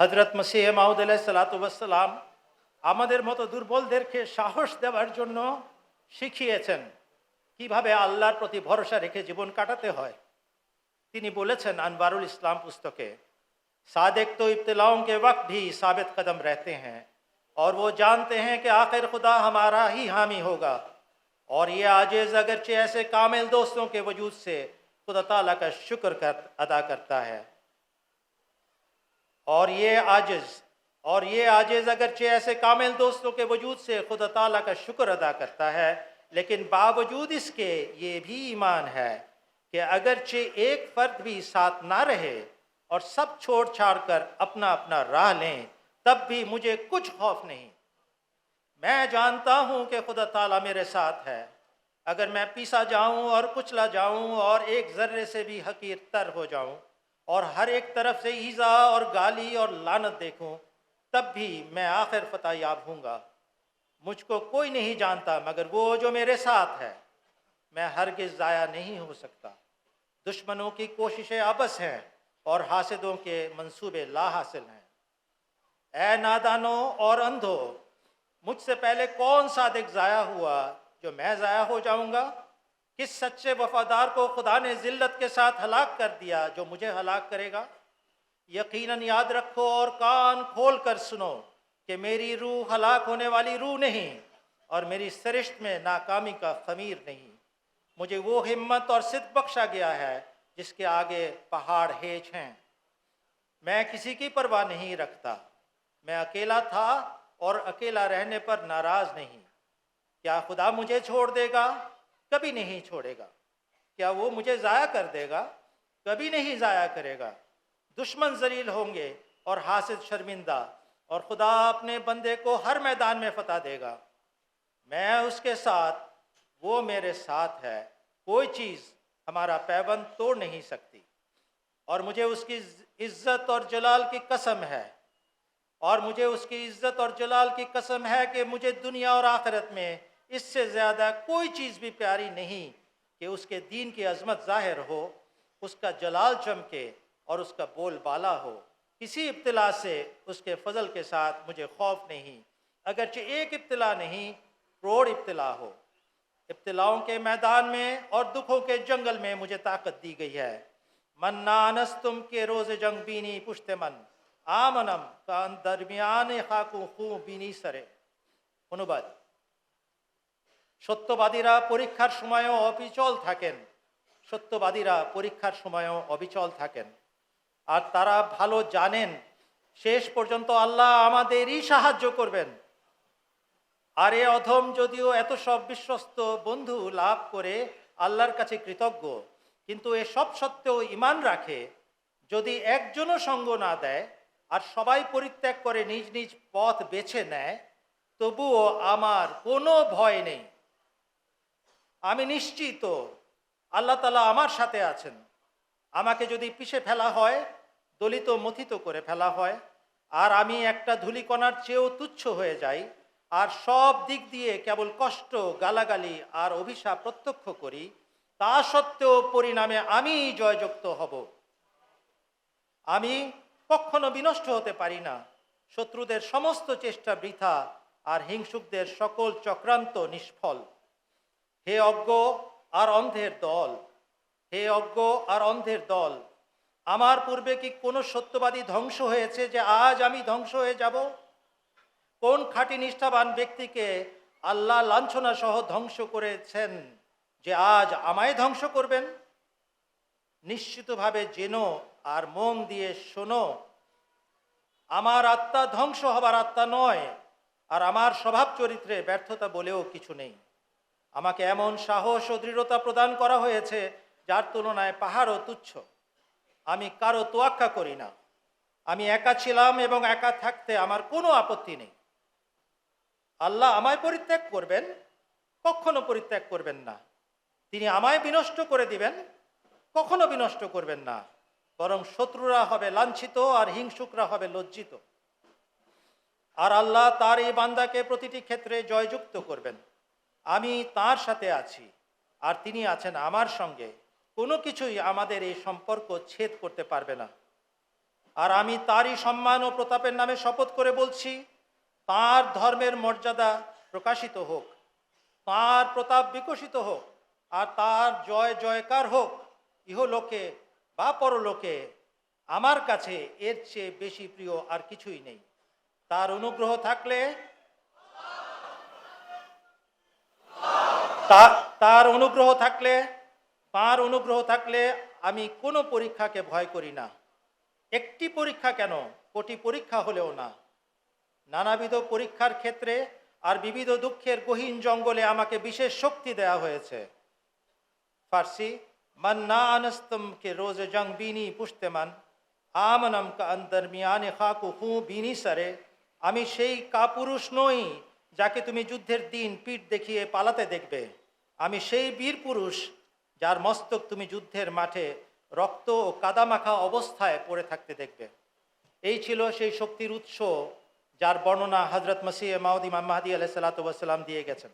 হজরত মসিহ মাহুদ আলাহিসাল্লাতুবাসাল্লাম আমাদের মতো দুর্বলদেরকে সাহস দেওয়ার জন্য শিখিয়েছেন কিভাবে আল্লাহর প্রতি ভরসা রেখে জীবন কাটাতে হয়। তিনি বলেছেন، আনবারুল ইসলাম পুস্তকে صادق تو ابتلاؤں کے وقت بھی ثابت قدم رہتے ہیں اور وہ جانتے ہیں کہ آخر خدا ہمارا ہی حامی ہوگا۔ اور یہ آجیز اگرچہ ایسے کامل دوستوں کے وجود سے خدا تعالیٰ کا شکر کر ادا کرتا ہے۔ اور یہ عاجز، اور یہ عاجز اگرچہ ایسے کامل دوستوں کے وجود سے خدا تعالیٰ کا شکر ادا کرتا ہے، لیکن باوجود اس کے یہ بھی ایمان ہے کہ اگرچہ ایک فرد بھی ساتھ نہ رہے اور سب چھوڑ چھاڑ کر اپنا اپنا راہ لیں، تب بھی مجھے کچھ خوف نہیں۔ میں جانتا ہوں کہ خدا تعالیٰ میرے ساتھ ہے۔ اگر میں پیسا جاؤں اور کچلا جاؤں اور ایک ذرے سے بھی حقیر تر ہو جاؤں اور ہر ایک طرف سے ایزا اور گالی اور لانت دیکھوں، تب بھی میں آخر فتح یاب ہوں گا۔ مجھ کو کوئی نہیں جانتا، مگر وہ جو میرے ساتھ ہے، میں ہرگز ضائع نہیں ہو سکتا۔ دشمنوں کی کوششیں آپس ہیں اور حاسدوں کے منصوبے لا حاصل ہیں۔ اے نادانوں اور اندھو مجھ سے پہلے کون صادق ضائع ہوا جو میں ضائع ہو جاؤں گا؟ کس سچے وفادار کو خدا نے ذلت کے ساتھ ہلاک کر دیا جو مجھے ہلاک کرے گا؟ یقیناً یاد رکھو اور کان کھول کر سنو کہ میری روح ہلاک ہونے والی روح نہیں اور میری سرشت میں ناکامی کا خمیر نہیں۔ مجھے وہ ہمت اور صدق بخشا گیا ہے جس کے آگے پہاڑ ہیچ ہیں۔ میں کسی کی پرواہ نہیں رکھتا۔ میں اکیلا تھا اور اکیلا رہنے پر ناراض نہیں۔ کیا خدا مجھے چھوڑ دے گا؟ کبھی نہیں چھوڑے گا۔ کیا وہ مجھے ضائع کر دے گا؟ کبھی نہیں ضائع کرے گا۔ دشمن ذلیل ہوں گے اور حاسد شرمندہ، اور خدا اپنے بندے کو ہر میدان میں فتح دے گا۔ میں اس کے ساتھ، وہ میرے ساتھ ہے۔ کوئی چیز ہمارا پیبند توڑ نہیں سکتی۔ اور مجھے اس کی عزت اور جلال کی قسم ہے۔ اور مجھے اس کی عزت اور جلال کی قسم ہے کہ مجھے دنیا اور آخرت میں اس سے زیادہ کوئی چیز بھی پیاری نہیں کہ اس کے دین کی عظمت ظاہر ہو، اس کا جلال چمکے اور اس کا بول بالا ہو۔ کسی ابتلا سے اس کے فضل کے ساتھ مجھے خوف نہیں، اگرچہ ایک ابتلا نہیں، کروڑ ابتلا ہو۔ ابتلاؤں کے میدان میں اور دکھوں کے جنگل میں مجھے طاقت دی گئی ہے۔ من نانس تم کے روز جنگ بینی پشت من، آمنم کا درمیان خاکو خوں بینی سرے۔ انوباد সত্যবাদীরা পরীক্ষার সময়ও অবিচল থাকেন। সত্যবাদীরা পরীক্ষার সময়ও অবিচল থাকেন। আর তারা ভালো জানেন, শেষ পর্যন্ত আল্লাহ আমাদেরই সাহায্য করবেন। আর এ অধম যদিও এত সব বিশ্বস্ত বন্ধু লাভ করে আল্লাহর কাছে কৃতজ্ঞ, কিন্তু এ সব সত্ত্বেও ইমান রাখে, যদি একজনও সঙ্গ না দেয় আর সবাই পরিত্যাগ করে নিজ নিজ পথ বেছে নেয়, তবুও আমার কোনো ভয় নেই। আমি নিশ্চিত আল্লাহ তালা আমার সাথে আছেন। আমাকে যদি পিষে ফেলা হয়, দলিত মথিত করে ফেলা হয়, আর আমি একটা ধুলিকণার চেয়েও তুচ্ছ হয়ে যাই, আর সব দিক দিয়ে কেবল কষ্ট, গালাগালি আর অভিশাপ প্রত্যক্ষ করি, তা সত্ত্বেও পরিণামে আমি জয়যুক্ত হব। আমি কখনো বিনষ্ট হতে পারি না। শত্রুদের সমস্ত চেষ্টা বৃথা, আর হিংসুকদের সকল চক্রান্ত নিষ্ফল। হে অজ্ঞ আর অন্ধের দল, হে অজ্ঞ আর অন্ধের দল, আমার পূর্বে কি কোনো সত্যবাদী ধ্বংস হয়েছে যে আজ আমি ধ্বংস হয়ে যাব? কোন খাঁটি নিষ্ঠাবান ব্যক্তিকে আল্লাহ লাঞ্ছনা সহ ধ্বংস করেছেন যে আজ আমায় ধ্বংস করবেন? নিশ্চিতভাবে জেনো আর মন দিয়ে শোনো, আমার আত্মা ধ্বংস হবার আত্মা নয় আর আমার স্বভাব চরিত্রে ব্যর্থতা বলেও কিছু নেই। আমাকে এমন সাহস ও দৃঢ়তা প্রদান করা হয়েছে, যার তুলনায় পাহাড়ও তুচ্ছ। আমি কারও তোয়াক্কা করি না। আমি একা ছিলাম এবং একা থাকতে আমার কোনো আপত্তি নেই। আল্লাহ আমায় পরিত্যাগ করবেন, কখনো পরিত্যাগ করবেন না। তিনি আমায় বিনষ্ট করে দিবেন, কখনো বিনষ্ট করবেন না। বরং শত্রুরা হবে লাঞ্ছিত আর হিংসুকরা হবে লজ্জিত। আর আল্লাহ তার এই বান্দাকে প্রতিটি ক্ষেত্রে জয়যুক্ত করবেন। আমি তার সাথে আছি আর তিনি আছেন আমার সঙ্গে। কোনো কিছুই আমাদের এই সম্পর্ক ছেদ করতে পারবে না। আর আমি তারই সম্মান ও প্রতাপের নামে শপথ করে বলছি, তার ধর্মের মর্যাদা প্রকাশিত হোক, তার প্রতাপ বিকশিত হোক, আর তার জয় জয়কার হোক, ইহলোকে বা পরলোকে আমার কাছে এর চেয়ে বেশি প্রিয় আর কিছুই নেই। তার অনুগ্রহ থাকলে তার অনুগ্রহ থাকলে, তাঁর অনুগ্রহ থাকলে আমি কোনো পরীক্ষাকে ভয় করি না। একটি পরীক্ষা কেন? কোটি পরীক্ষা হলেও না। নানাবিধ পরীক্ষার ক্ষেত্রে আর বিবিধ দুঃখের গহীন জঙ্গলে আমাকে বিশেষ শক্তি দেয়া হয়েছে। ফার্সি মান্না আনস্তমকে রোজ জং বিনি পুষ্তেমান আমনম কা অন্দরমিয়ানে খাকু হু বিনি সারে, আমি সেই কাপুরুষ নই যাকে তুমি যুদ্ধের দিন পিঠ দেখিয়ে পালাতে দেখবে। আমি সেই বীর পুরুষ যার মস্তক তুমি যুদ্ধের মাঠে রক্ত ও কাদামাখা অবস্থায় পড়ে থাকতে দেখবে। এই ছিল সেই শক্তির উৎস যার বর্ণনা হজরত মসিহ মাউদ ইমাম মাহাদি আলাহ সাল্লাম দিয়ে গেছেন।